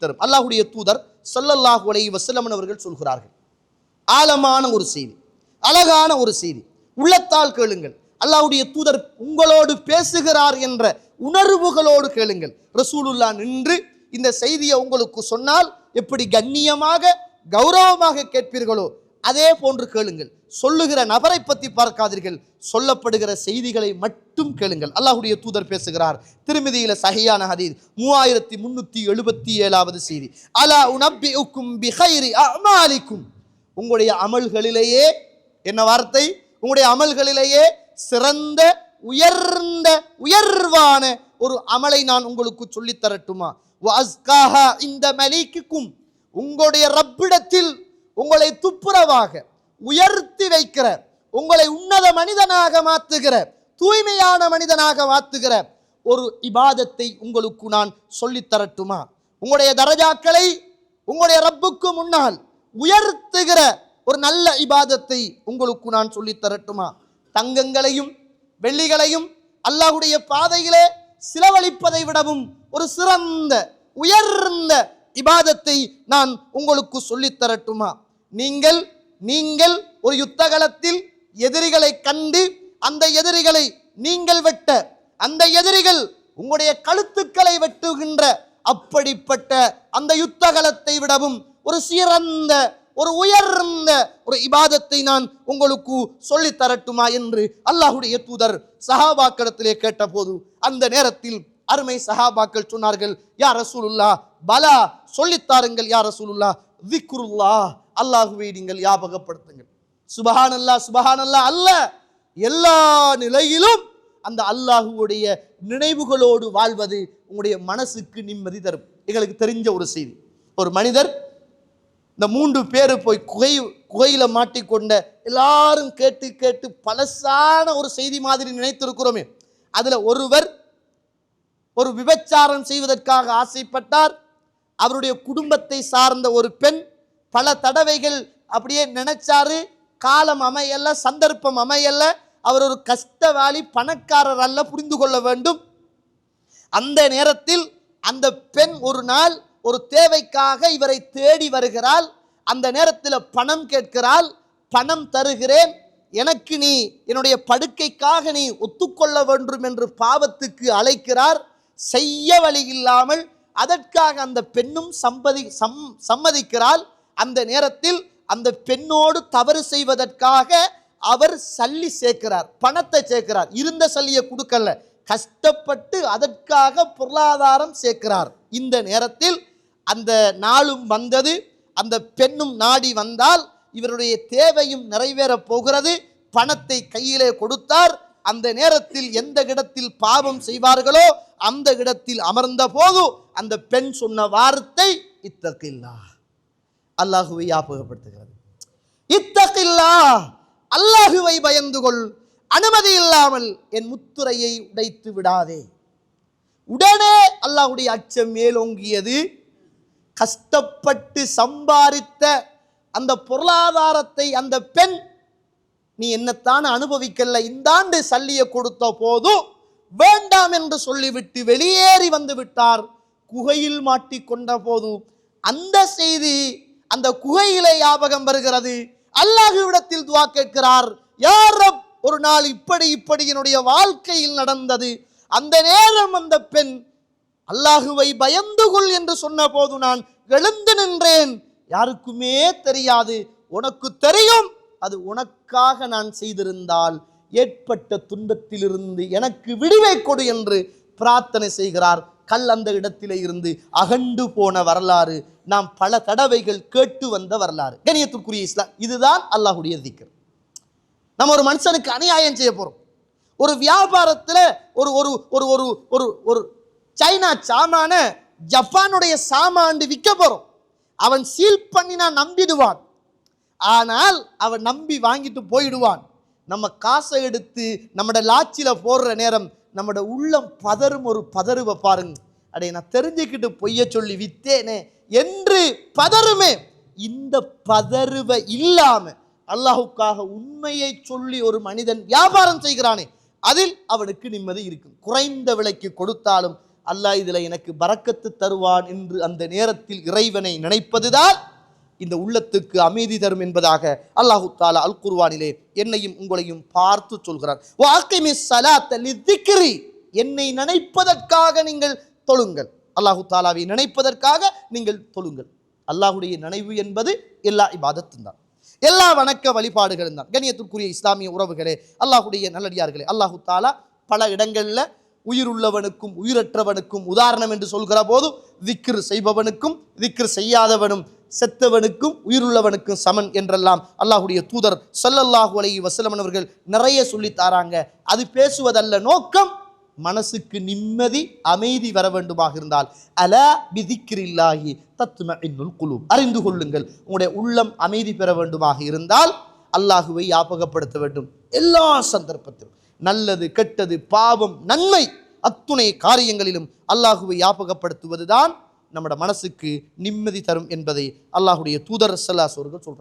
தரும். அல்லாஹுடைய தூதர் ஸல்லல்லாஹு அலைஹி வசல்லமன் அவர்கள் சொல்கிறார்கள். ஆழமான ஒரு செய்தி அழகான ஒரு செய்தி. உள்ளத்தால் கேளுங்கள். அல்லாஹ்வுடைய தூதர் உங்களோடு பேசுகிறார் என்ற உணர்வுகளோடு கேளுங்கள். ரசூலுல்லா நின்று இந்த செய்தியை உங்களுக்கு சொன்னால் எப்படி கண்ணியமாக கௌரவமாக கேட்பீர்களோ அதே போன்று கேளுங்கள். சொல்லுகிற நபரை பற்றி பார்க்காதீர்கள். சொல்லப்படுகிற செய்திகளை மட்டும் கேளுங்கள். அல்லாஹுடைய தூதர் பேசுகிறார். திருமதியில சஹியான ஹதீர் மூவாயிரத்தி முன்னூத்தி எழுபத்தி ஏழாவது செய்தி. அலா உனப்பி உக்கும் பிஹைரி அமாலிக்கும். உங்களுடைய அமல்களிலேயே என்ன வார்த்தை? உங்களுடைய அமல்களிலேயே சிறந்த உயர்ந்த உயர்வான ஒரு அமலை நான் உங்களுக்கு சொல்லித் தரட்டுமா? இந்த மலிக்குக்கும். உங்களுடைய ரப்பிடத்தில் உங்களை துப்புரவாக உயர்த்தி வைக்கிற உங்களை உன்னத மனிதனாக மாற்றுகிற தூய்மையான மனிதனாக மாற்றுகிற ஒரு இபாதத்தை உங்களுக்கு நான் சொல்லித்தரட்டுமா உங்களுடைய தரஜாக்களை உங்களுடைய ரப்புக்கு முன்னால் உயர்த்துகிற ஒரு நல்ல இபாதத்தை உங்களுக்கு நான் சொல்லித் தரட்டுமா? தங்கங்களையும் வெள்ளிகளையும் அல்லாஹுடைய பாதையிலே சிலவழிப்பதை விடவும் ஒரு சிறந்த உயர்ந்த இபாதத்தை நான் உங்களுக்கு சொல்லித்தரட்டுமா நீங்கள் நீங்கள் ஒரு யுத்தகலத்தில் எதிரிகளை கண்டு அந்த எதிரிகளை நீங்கள் வெட்ட அந்த எதிரிகள் உங்களுடைய கழுத்துக்களை வெட்டுகின்ற அப்படிப்பட்ட அந்த யுத்தகலத்தை விடவும் ஒரு சிறந்த ஒரு உயர்ந்த ஒரு இபாதத்தை நான் உங்களுக்கு சொல்லி தரட்டுமா என்று அல்லாஹுடைய தூதர் சஹாபாக்களிடத்திலே கேட்டபோது அந்த நேரத்தில் அருமை சஹாபாக்கள் சொன்னார்கள் யார் ரசூலுல்லா பலா சொல்லித்தாருங்கள் யார் ரசூலுல்லா விக்ருல்லா அல்லாஹுவை நீங்கள் ஞாபகப்படுத்துங்கள். சுபஹான் அல்லா அல்ல. எல்லா நிலையிலும் அந்த அல்லாஹுவுடைய நினைவுகளோடு வாழ்வது உங்களுடைய மனசுக்கு நிம்மதி தரும். எங்களுக்கு தெரிஞ்ச ஒரு செய்தி. ஒரு மனிதர் இந்த மூன்று பேர் போய் குகை குகையில் மாட்டிக்கொண்ட எல்லாரும் கேட்டு கேட்டு பழசான ஒரு செய்தி மாதிரி நினைத்திருக்கிறோமே. அதில் ஒருவர் ஒரு விபச்சாரம் செய்வதற்காக ஆசைப்பட்டார். அவருடைய குடும்பத்தை சார்ந்த ஒரு பெண் பல தடவைகள் அப்படியே நினைச்சாரு. காலம் அமையல்ல சந்தர்ப்பம் அமையல்ல அவர் ஒரு கஷ்டவாளி பணக்காரர் அல்ல புரிந்து கொள்ள வேண்டும். அந்த நேரத்தில் அந்த பெண் ஒரு நாள் ஒரு தேவைக்காக இவரை தேடி வருகிறாள். அந்த நேரத்தில் பணம் கேட்கிறாள். பணம் தருகிறேன். எனக்கு நீ என்னுடைய படுக்கைக்காக நீ ஒத்துக்கொள்ள வேண்டும் என்று பாவத்துக்கு அழைக்கிறார். செய்ய வழி இல்லாமல் அதற்காக அந்த பெண்ணும் சம்பதி சம் சம்மதிக்கிறாள். அந்த நேரத்தில் அந்த பெண்ணோடு தவறு செய்வதற்காக அவர் சல்லி சேர்க்கிறார் பணத்தை சேர்க்கிறார். இருந்த சல்லியை கொடுக்கல. கஷ்டப்பட்டு அதற்காக பொருளாதாரம் சேர்க்கிறார். இந்த நேரத்தில் அந்த நாளும் வந்தது. அந்த பெண்ணும் நாடி வந்தால் இவருடைய தேவையும் நிறைவேறப் போகிறது. பணத்தை கையிலே கொடுத்தார். அந்த நேரத்தில் எந்த இடத்தில் பாவம் செய்வார்களோ அந்த இடத்தில் அமர்ந்த போது அந்த பெண் சொன்ன வார்த்தை இத்தக்கில்லா அல்லாஹுவை ஞாபகப்படுத்துகிறது. இத்தக்கில்லா அல்லாஹுவை பயந்து கொள். அனுமதி இல்லாமல் என் முத்துரையை உடைத்து விடாதே. உடனே அல்லாஹ்வுடைய அச்சம் மேலோங்கியது. கஷ்டப்பட்டு சம்பாதித்த அந்த பொருளாதாரத்தை அந்த பெண் நீ என்னத்தான் அனுபவிக்கல இந்த ஆண்டு சல்லிய கொடுத்த போதும் வேண்டாம் என்று சொல்லிவிட்டு வெளியேறி வந்து விட்டார். குகையில் மாட்டிக்கொண்ட போது அந்த செய்தி அந்த குகையிலே ஞாபகம் வருகிறது. அல்லாஹுவிடத்தில் துவா கேட்கிறார் யார் ஒரு நாள் இப்படி இப்படி என்னுடைய வாழ்க்கையில் நடந்தது. அந்த நேரம் அந்த பெண் அல்லாஹுவை பயந்து கொள் என்று சொன்ன போது நான் எழுந்து நின்றேன். யாருக்குமே தெரியாது. உனக்கு தெரியும் அது உனக்காக நான் செய்திருந்தால். ஏற்பட்ட துன்பத்திலிருந்து எனக்கு விடுவை கொடு என்று பிரார்த்தனை செய்கிறார். கல் அந்த இடத்திலே இருந்து அகண்டு போன வரலாறு நாம் பல தடவைகள் கேட்டு வந்த வரலாறு. கணியத்திற்குரிய இஸ்லாம் இதுதான் அல்லாஹுடைய திக்கர் நம்ம ஒரு மனுஷனுக்கு அநியாயம் செய்ய போகிறோம் ஒரு வியாபாரத்தில் ஒரு ஒரு ஒரு ஒரு ஒரு ஒரு சைனா சாமான ஜப்பானுடைய சாமான் விற்க போகிறோம் அவன் சீல் பண்ணி நான் நம்பிடுவான். ஆனால் அவன் நம்பி வாங்கிட்டு போயிடுவான். நம்ம காசை எடுத்து நம்மட லாச்சில போடுற நேரம் நம்மட உள்ளம் பதறும் ஒரு பதறுவை பாருங்க. அடைய நான் தெரிஞ்சுக்கிட்டு பொய்ய சொல்லி வித்தேனே என்று பதறுமே. இந்த பதறுவை இல்லாம அல்லாஹுக்காக உண்மையை சொல்லி ஒரு மனிதன் வியாபாரம் செய்கிறானே அதில் அவனுக்கு நிம்மதி இருக்கும். குறைந்த விலைக்கு கொடுத்தாலும் அல்லாஹ் இதில் எனக்கு பறக்கத்து தருவான் என்று அந்த நேரத்தில் இறைவனை நினைப்பதுதான் இந்த உள்ளத்துக்கு அமைதி தரும் என்பதாக அல்லாஹு தாலா அல் குர்வானிலே என்னையும் உங்களையும் பார்த்து சொல்கிறார். வாக்கிமி சலாத்த லித்திக்ரி என்னை நினைப்பதற்காக நீங்கள் தொழுங்கள். அல்லாஹு தாலாவை நினைப்பதற்காக நீங்கள் தொழுங்கள். அல்லாஹுடைய நினைவு என்பது எல்லா இபாதத்தும் தான். எல்லா வணக்க வழிபாடுகளும் தான். கணியத்திற்குரிய இஸ்லாமிய உறவுகளே அல்லாஹுடைய நல்லடியார்களே அல்லாஹு தாலா பல இடங்களில் உயிருள்ளவனுக்கும் உயிரற்றவனுக்கும் உதாரணம் என்று சொல்கிற போது திக்ரு செய்பவனுக்கும் திக்ரு செய்யாதவனும் செத்தவனுக்கும் உயிருள்ளவனுக்கும் சமன் என்றெல்லாம் அல்லாஹுடைய தூதர் சல்லல்லாஹு அலைஹி வசலமன் அவர்கள் நிறைய சொல்லி தாராங்க. அது பேசுவதல்ல நோக்கம் மனசுக்கு நிம்மதி அமைதி வர வேண்டுமாக இருந்தால். அல பிதிக்கிரில்லாஹி தத்தும இன்னுல் குழு அறிந்து கொள்ளுங்கள். உங்களுடைய உள்ளம் அமைதி பெற வேண்டுமாக இருந்தால் அல்லாஹுவை யாபகப்படுத்த வேண்டும். எல்லா சந்தர்ப்பத்திலும். நல்லது கெட்டது பாவம் நன்மை அத்துணை காரியங்களிலும் அல்லாஹுவை யாபகப்படுத்துவதுதான் நம்மட மனசுக்கு நிம்மதி தரும் என்பதை அல்லாஹுடைய தூதர் சல்லாஸ் அவர்கள் சொல்கிறார்